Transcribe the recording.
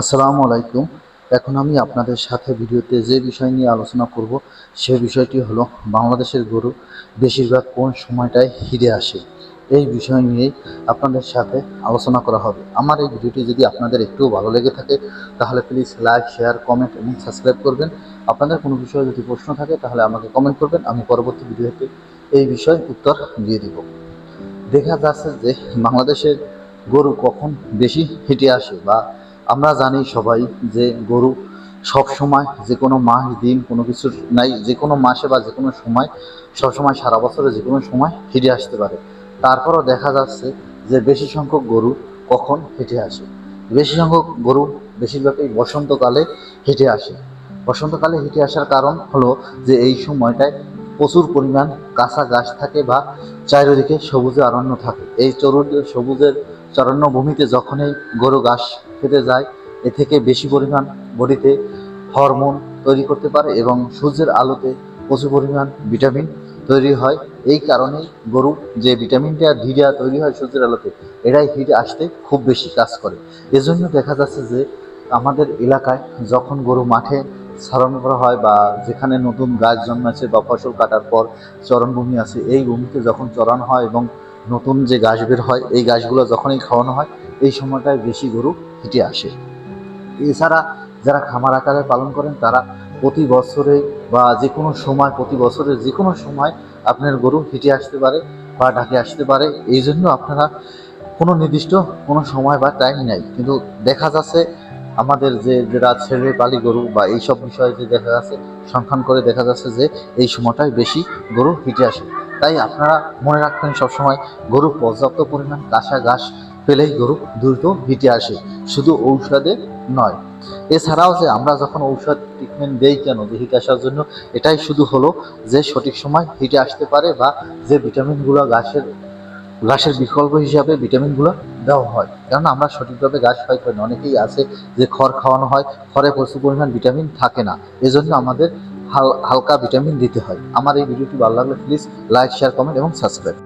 আসসালামু আলাইকুম। এখন আমি আপনাদের সাথে ভিডিওতে যে বিষয় নিয়ে আলোচনা করব, সে বিষয়টি হলো বাংলাদেশের গরু বেশিরভাগ কোন সময়টায় হিরে আসে। এই বিষয় নিয়েই আপনাদের সাথে আলোচনা করা হবে। আমার এই ভিডিওটি যদি আপনাদের একটু ভালো লেগে থাকে, তাহলে প্লিজ লাইক শেয়ার কমেন্ট এবং সাবস্ক্রাইব করবেন। আপনাদের কোনো বিষয়ে যদি প্রশ্ন থাকে, তাহলে আমাকে কমেন্ট করবেন। আমি পরবর্তী ভিডিওতে এই বিষয়ে উত্তর দিয়ে দিব। দেখা যাচ্ছে যে বাংলাদেশের গরু কখন বেশি হেঁটে আসে বা আমরা জানি সবাই যে গরু সব সময় যে কোনো মাস, দিন কোনো কিছুর নাই, যে কোনো মাসে বা যে কোনো সময় সব সময় সারা বছরে যে কোনো সময় হেঁটে আসতে পারে। তারপরও দেখা যাচ্ছে যে বেশি সংখ্যক গরু কখন হেঁটে আসে। বেশি সংখ্যক গরু বেশিরভাগই বসন্তকালে হেঁটে আসে। বসন্তকালে হেঁটে আসার কারণ হলো যে এই সময়টায় প্রচুর পরিমাণ কাঁচা গাছ থাকে বা চারিদিকে সবুজে অরণ্য থাকে। এই চরু সবুজের চরণ্যভূমিতে যখনই গরু ঘাস খেতে যায়, এ থেকে বেশি পরিমাণ বডিতে হরমোন তৈরি করতে পারে এবং সূর্যের আলোতে প্রচুর পরিমাণ ভিটামিন তৈরি হয়। এই কারণেই গরু যে ভিটামিনটা ধীরে তৈরি হয় সূর্যের আলোতে, এটাই হিট আসতে খুব বেশি কাজ করে। এজন্য দেখা যাচ্ছে যে আমাদের এলাকায় যখন গরু মাঠে ছাড়ন করা হয় বা যেখানে নতুন গাছ জন্মাচ্ছে বা ফসল কাটার পর চরণভূমি আছে, এই ভূমিতে যখন চরানো হয় এবং নতুন যে গাছ বের হয়, এই গাছগুলো যখনই খাওয়ানো হয়, এই সময়টায় বেশি গরু হিটে আসে। এছাড়া যারা খামার আকারে পালন করেন, তারা প্রতি বছরে বা যে কোনো সময়, প্রতি বছরের যে কোনো সময় আপনার গরু হেঁটে আসতে পারে বা ঢাকে আসতে পারে। এই জন্য আপনারা কোনো নির্দিষ্ট কোনো সময় বা টাইম নেই। কিন্তু দেখা যাচ্ছে আমাদের যে যারা ছেলে পালি গরু বা এইসব বিষয়ে যে দেখা যাচ্ছে সংখ্যান করে দেখা যাচ্ছে যে এই সময়টায় বেশি গরু হিটে আসে। তাই আপনারা মনে রাখবেন সবসময় গরু পর্যাপ্ত পরিমাণ কাঁচা ঘাস পেলেই গরু দ্রুত হিটে আসে। শুধু ঔষধে নয়। এছাড়াও যে আমরা যখন ঔষধ ট্রিটমেন্ট দেই কেন যে হিট আসার জন্য, এটাই শুধু হলো যে সঠিক সময় হিটে আসতে পারে বা যে ভিটামিনগুলো গাছের ঘাসের বিকল্প হিসাবে ভিটামিনগুলো দেওয়া হয়। কারণ আমরা সঠিকভাবে ঘাস খাই করি না। অনেকেই আছে যে খড় খাওয়ানো হয়, খড়ে প্রচুর পরিমাণ ভিটামিন থাকে না। এজন্য আমাদের হাল, হালকা ভিটামিন দিতে হয়। আমার এই ভিডিওটি ভালো লাগলে প্লিজ লাইক শেয়ার কমেন্ট এবং সাবস্ক্রাইব